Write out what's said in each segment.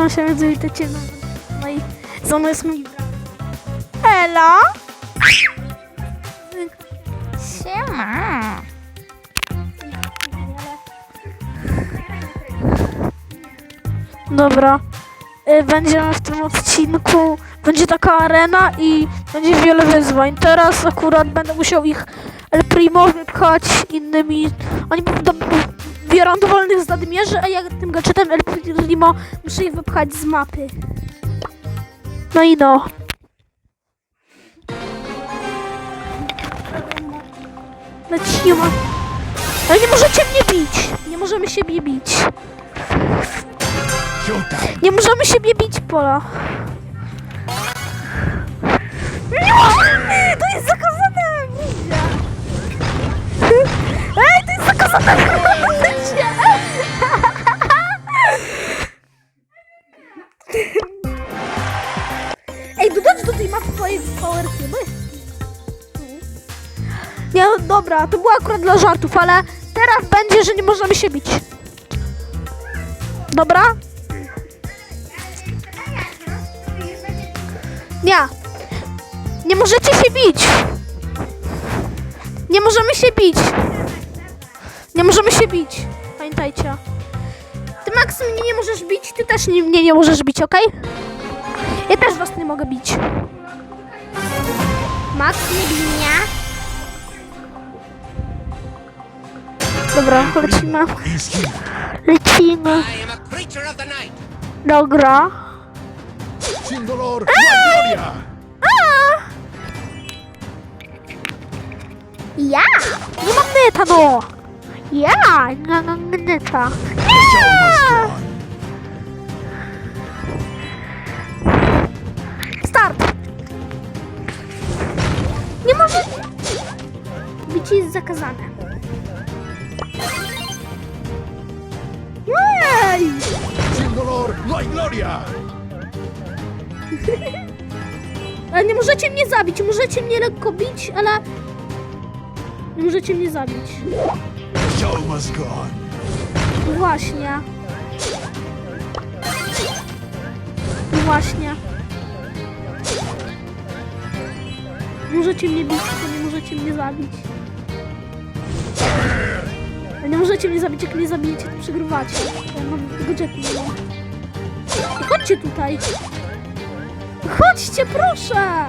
Cześć, się więc witajcie na no i za mną jest mój brat. Ela! Siema. Dobra. Y, Będziemy w tym odcinku, będzie taka arena i będzie wiele wyzwań. Teraz akurat będę musiał ich El Primo wypchać innymi. Oni do, biorą dowolnych zadmierzy, a ja tym gadżetem El Primo muszę ich wypchać z mapy. No i no. Lecimy. Ale nie możecie mnie bić. Nie możemy siebie bić. Nie możemy siebie bić, Pola. Nie możemy! To jest zakazane! Ej, to jest zakazane! Dobra, to było akurat dla żartów, ale teraz będzie, że nie możemy się bić. Dobra? Nie. Nie możecie się bić. Nie możemy się bić. Nie możemy się bić. Pamiętajcie. Ty Max mnie nie możesz bić, ty też nie, mnie nie możesz bić, okej? Ja też was nie mogę bić. Max nie bij mnie. Dobra, lecimy. Lecimy. Dobra. Ja! Nie mam neta, no! Ja! Nie mam neta. Nie! Бичи заказаны. Dolor, no hay gloria. Ale nie możecie mnie zabić, możecie mnie lekko bić, ale... Nie możecie mnie zabić. The show must go on. Właśnie. Właśnie. Możecie mnie bić, tylko nie możecie mnie zabić. Możecie mnie zabić, jak mnie zabijecie, to przegrywacie. Ja mam tego. I Chodźcie tutaj. Chodźcie, proszę!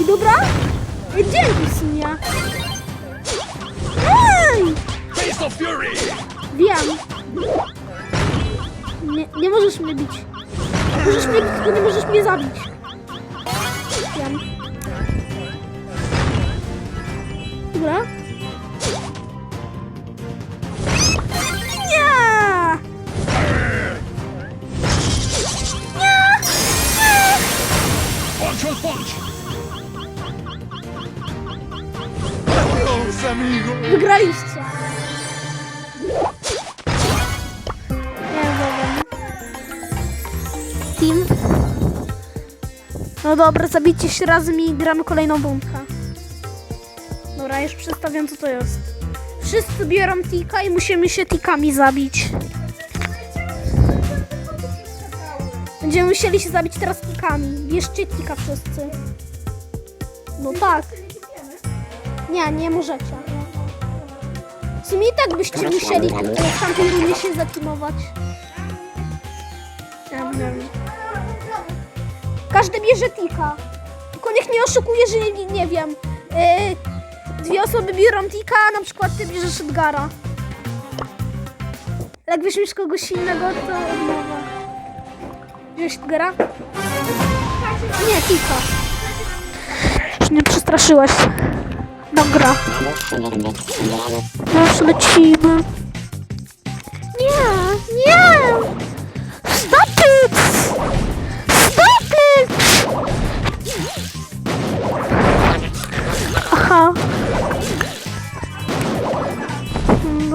I dobra? Dzięki w sumie. Ej! Face of fury. Wiem. Nie, nie możesz mnie bić. Możesz mnie bić, tylko nie możesz mnie zabić. Dobra. Nie! Nie! Nie! Wygraliście. Nie wiem. Team. No dobra, zabijcie się razem i gramy kolejną bombkę. Dobra, już przedstawiam co to jest. Wszyscy biorą tika i musimy się tikami zabić. Będziemy musieli się zabić teraz tikami. Bierzcie tika wszyscy. No tak. Nie, nie możecie. W sumie i tak byście musieli w tamtej rundzie się zateamować. Ja wiem. Każdy bierze tika. Tylko niech nie oszukuje, że nie, nie wiem. e, dwie osoby biorą tika, a na przykład ty bierzesz Edgara. Jak weźmiesz kogoś innego, to odmowa. Bierzesz Edgara? Nie, tika. Już nie przestraszyłeś. Dobra. Już lecimy. Nie, nie!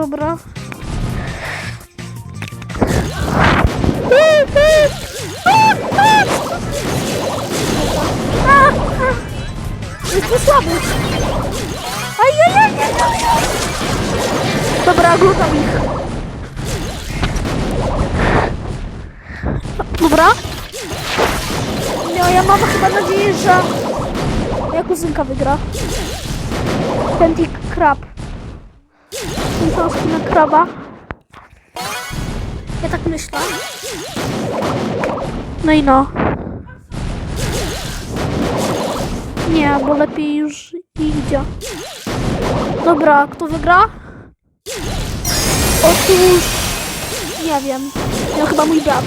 dobra. Ajajaj! Dobra, glutam ich. Dobra. No, ja mam chyba nadzieję, że moja kuzynka wygra. Ten krab. Ten na kraba. Ja tak myślę. No i no. Nie, bo lepiej już idzie. Dobra, kto wygra? Otóż... Nie wiem. No chyba mój brat.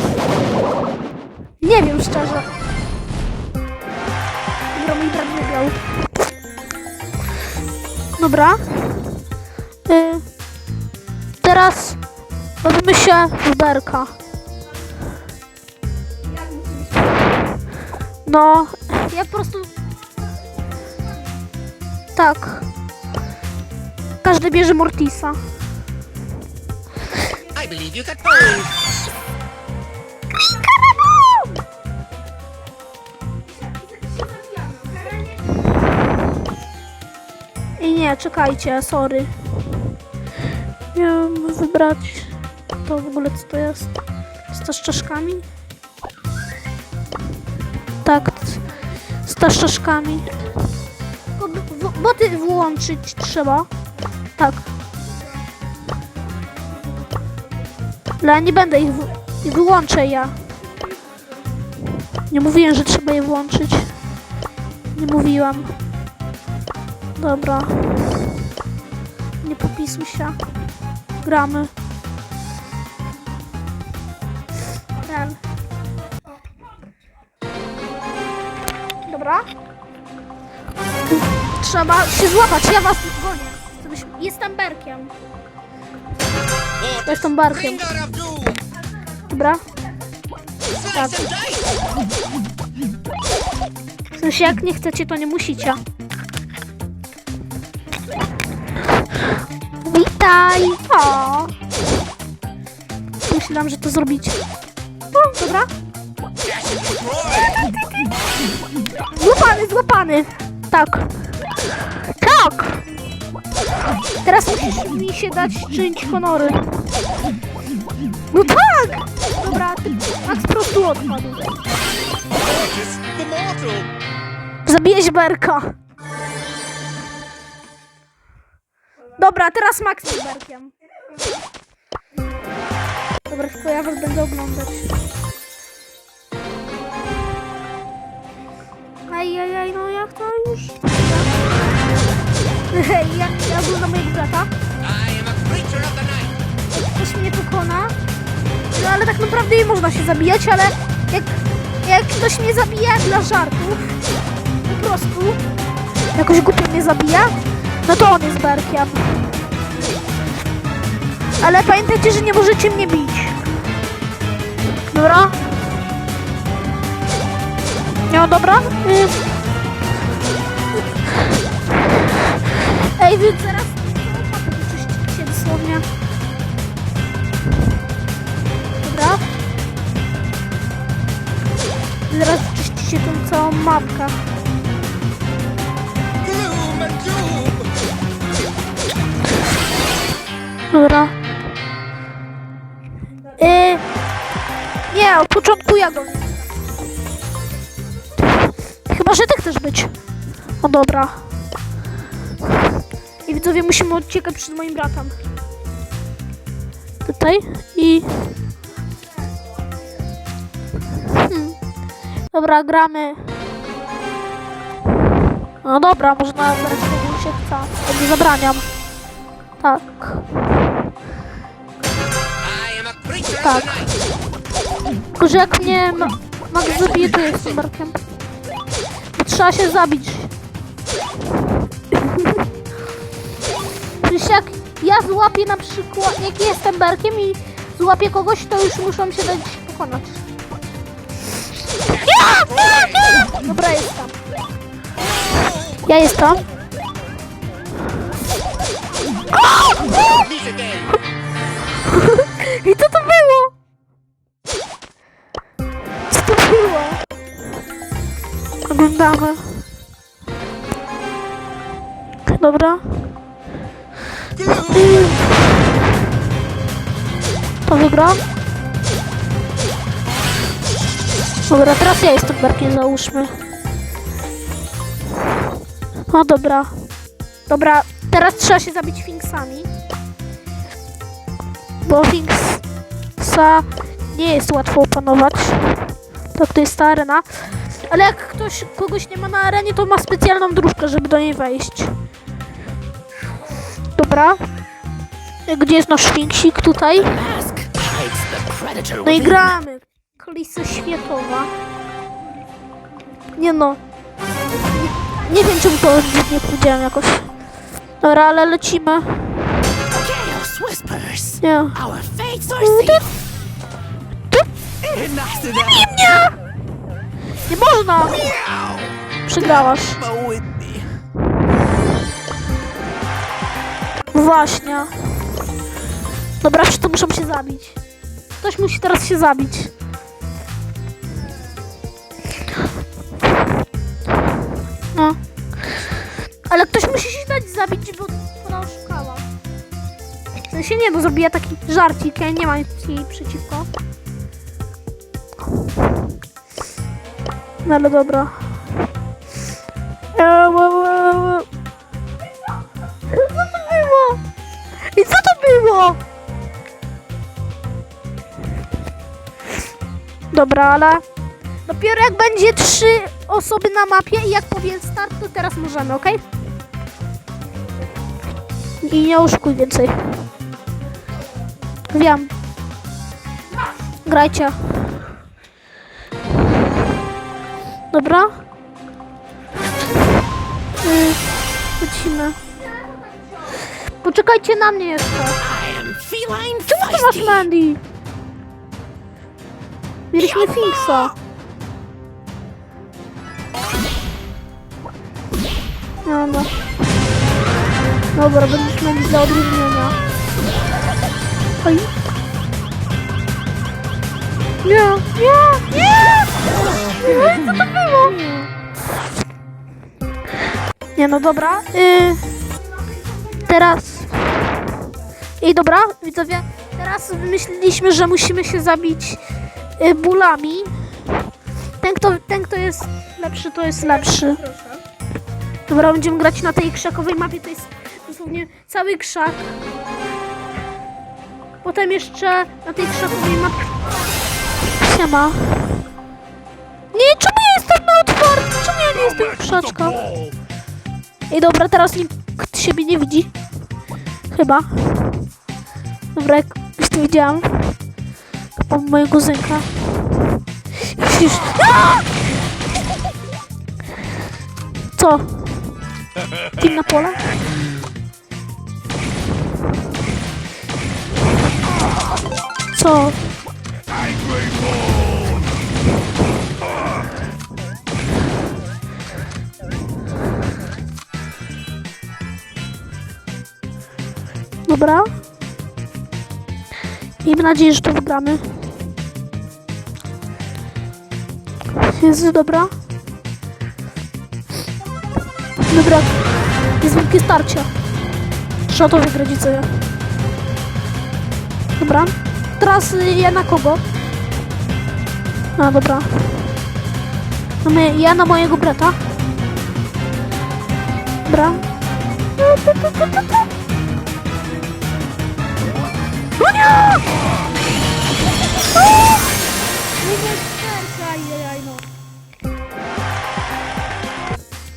Nie wiem szczerze. Dobra, mój brat wygrał. Dobra. Y, teraz bawimy się w berka. No, ja po prostu... Tak. Każdy bierze Mortisa. I believe you. I nie, czekajcie, sorry. Miałem wybrać to w ogóle co to jest. Z to? Tak, z to z Boty włączyć trzeba. Tak. Ale nie będę ich, ich wyłączę ja. Nie mówiłem, że trzeba je włączyć. Nie mówiłam. Dobra. Nie popisuj się. Gramy. Ten. Dobra. Trzeba się złapać, ja was gonię. Jestem berkiem. Jestem barkiem. Dobra. Tak. W sensie jak nie chcecie, to nie musicie. Witaj! O! Myślałam, że to zrobicie. O, dobra. Złapany, złapany! Tak. Tak! Teraz musisz mi się dać czynić honory. No tak! Dobra, ty po prostu odpadł. Zabijeś Berka. Dobra, teraz Max jest Berkiem. Dobra, tylko ja was będę oglądać. Ajajaj, no jak to już? Hej, ja, oglądam mojego brata. Ktoś mnie pokona. No ale tak naprawdę nie można się zabijać, ale jak, jak ktoś mnie zabija dla żartów, po prostu jakoś głupio mnie zabija, no to on jest berkiem. Ale pamiętajcie, że nie możecie mnie bić. Dobra? No dobra? Y- Ej, wy zaraz wyczyścicie dosłownie. Dobra. Zaraz wyczyścicie tą całą mapkę. Od początku ja go. Chyba, że ty chcesz być. No dobra. I widzowie musimy uciekać przed moim bratem. Tutaj i... Hmm. Dobra, gramy. No dobra, można grać komu się chce. Nie zabraniam. Tak. Tak. Tylko, że jak mnie Ma- zabije, to jestem Trzeba się zabić. Przecież jak ja złapię na przykład, jak jestem berkiem i złapię kogoś, to już muszą się dać pokonać. Ja! Ja! Ja! Dobra, jestem. Ja jestem. Meet again. I co to było? Oglądamy. Dobra. To wygra? Dobra, teraz ja jestem Berkiem, załóżmy. No dobra. Dobra, teraz trzeba się zabić Finksami. Bo Finksa nie jest łatwo opanować. Tak, to jest ta arena. Ale jak ktoś kogoś nie ma na arenie, to ma specjalną dróżkę, żeby do niej wejść. Dobra. Gdzie jest nasz Finksik? Tutaj. No i gramy. Kolisa światowa. Nie no. Nie, nie wiem czemu to nie powiedziałem jakoś. Dobra, ale lecimy. Chaos whispers. Nie. Our fates are sealed. Enough to that. Nie można! Przegrałaś. Właśnie. Dobra, to muszą się zabić? Ktoś musi teraz się zabić. No. Ale ktoś musi się dać zabić, bo ona oszukała. W sensie nie, no zrobiła taki żarcik, ja nie mam nic jej przeciwko. No ale dobra. Co to było? I co to było? Dobra, ale dopiero jak będzie trzy osoby na mapie i jak powiem start, to teraz możemy, ok? I nie oszukuj więcej. Wiem. Grajcie. Dobra. Yy, lecimy. Poczekajcie na mnie jeszcze. Czemu ty masz. Mandy? Mieliśmy Finksa. No, no. Dobra, będziesz Mandy dla odróżnienia. Oj. Nie, nie, nie! Ej, co to było? Nie, no dobra. Y... Teraz... I dobra, widzowie, teraz myśleliśmy, że musimy się zabić y, bólami. Ten kto, ten, kto jest lepszy, to jest lepszy. Dobra, będziemy grać na tej krzakowej mapie, to jest dosłownie cały krzak. Potem jeszcze na tej krzakowej mapie... Siema. Nie, czemu ja jestem na otwartym? Czemu ja nie jestem krzaczka? I dobra, teraz nikt siebie nie widzi. Chyba. Dobra, jak już to widziałam. Mam mojego zynka. Już. Co? Team na pole? Co? Dobra. Miejmy nadzieję, że to wygramy. Jest dobra. Dobra. Jest wielkie starcie. Trzeba to wygrać ja. Dobra. Teraz y, ja na kogo? A, dobra. Mamy ja na mojego brata. Dobra. Nie!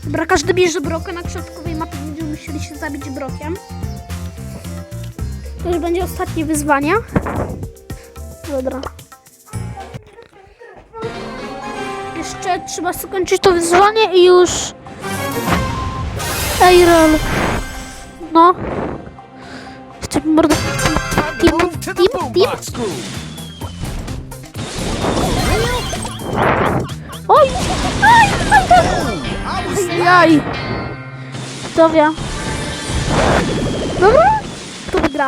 Dobra, każdy bierze brokę na kształtkowej mapie, będziemy musieli się zabić brokiem. To już będzie ostatnie wyzwanie. Dobra. Jeszcze trzeba skończyć to wyzwanie i już... Ej, rol. No. Jeszcze mordę... Team. boombox groove. Oj! Aj! Aj! tak. Jaj! Zdrowia. Dobra? Kto wygra?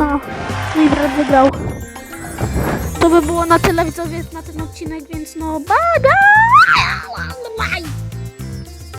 A, mój brat wygrał. To by było na tyle widzowie na ten odcinek, więc no bye bye!